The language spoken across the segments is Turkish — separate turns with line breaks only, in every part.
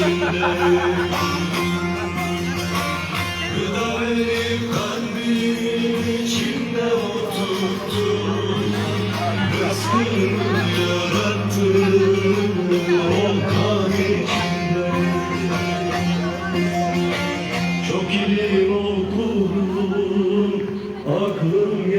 Gıda verip kalbim içinde oturttun Rızkını yarattın volkan içinde. Çok ilim okudum aklım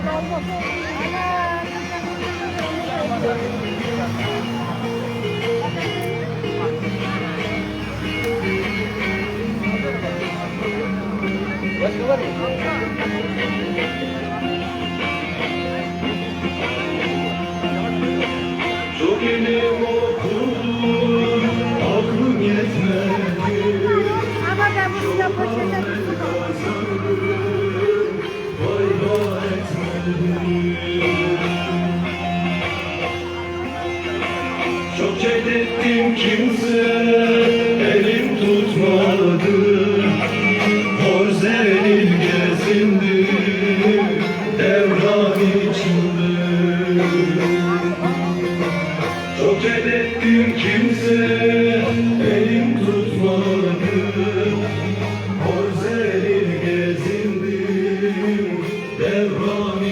yetmedi Çok ilim okudum aklım yetmedi.
Ama ben bu sıra
Çok çektim kimse elim tutmadı. Hor zelil gezindi devran içinde. Çok çektim kimse elim tutmadı. Hor zelil gezindim devran içinde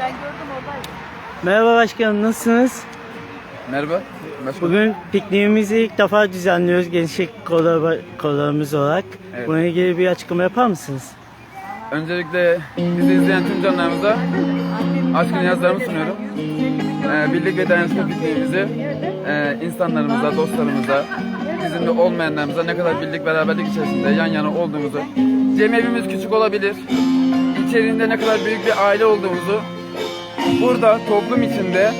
Ben gördüm oradaydı.
Merhaba başkanım nasılsınız?
Merhaba. Başkanım.
Bugün pikniğimizi ilk defa düzenliyoruz gençlik kollarımız olarak.
Evet.
Bununla ilgili bir açıklama yapar mısınız?
Öncelikle bizi izleyen tüm canlarımıza aşkın yazlarımı sunuyorum. Ee, birlik ve dayanışma pikniğimizi e, insanlarımıza, dostlarımıza, bizimle olmayanlarımıza ne kadar birlik beraberlik içerisinde yan yana olduğumuzu, cemevimiz küçük olabilir, içeriğinde ne kadar büyük bir aile olduğumuzu burada toplum içinde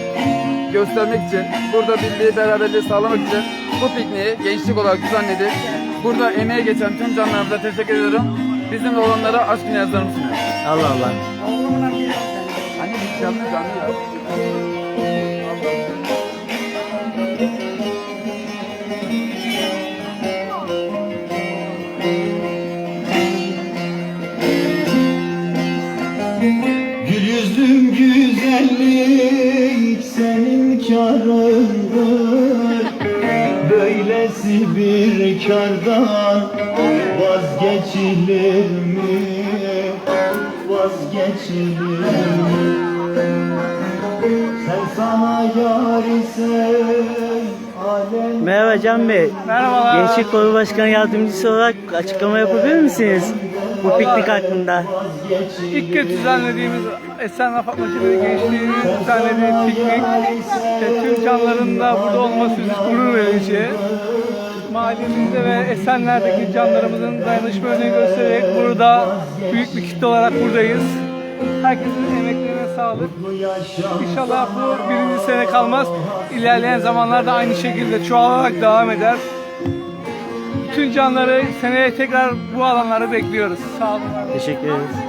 göstermek için, burada birliği beraberliği sağlamak için bu pikniği gençlik olarak düzenledik. Burada emeğe geçen tüm canlarımıza teşekkür ediyorum. Bizimle olanlara aşk yazlarımı sunuyorum.
Allah Allah.
Biz canlı canlı ya.
Gül yüzlüm güzellik senin karındır Böylesi bir kardan vazgeçilir mi? Vazgeçilir mi?
Merhaba Can Bey.
Merhabalar.
Gençlik Kolu Başkanı Yardımcısı olarak açıklama yapabilir misiniz? Bu piknik hakkında.
İlk kez düzenlediğimiz Esenler Fatmacıları Gençliği'nin düzenlediği piknik ve tüm canların da burada olması bizi gurur verici. Mahallemizde ve Esenler'deki canlarımızın dayanışma örneği göstererek burada büyük bir kitle olarak buradayız. Herkesin emeklerine sağlık. İnşallah bu birinci sene kalmaz. İlerleyen zamanlarda aynı şekilde çoğalarak devam eder. Bütün canları seneye tekrar bu alanlarda bekliyoruz. Sağ olun.
Teşekkür ederiz.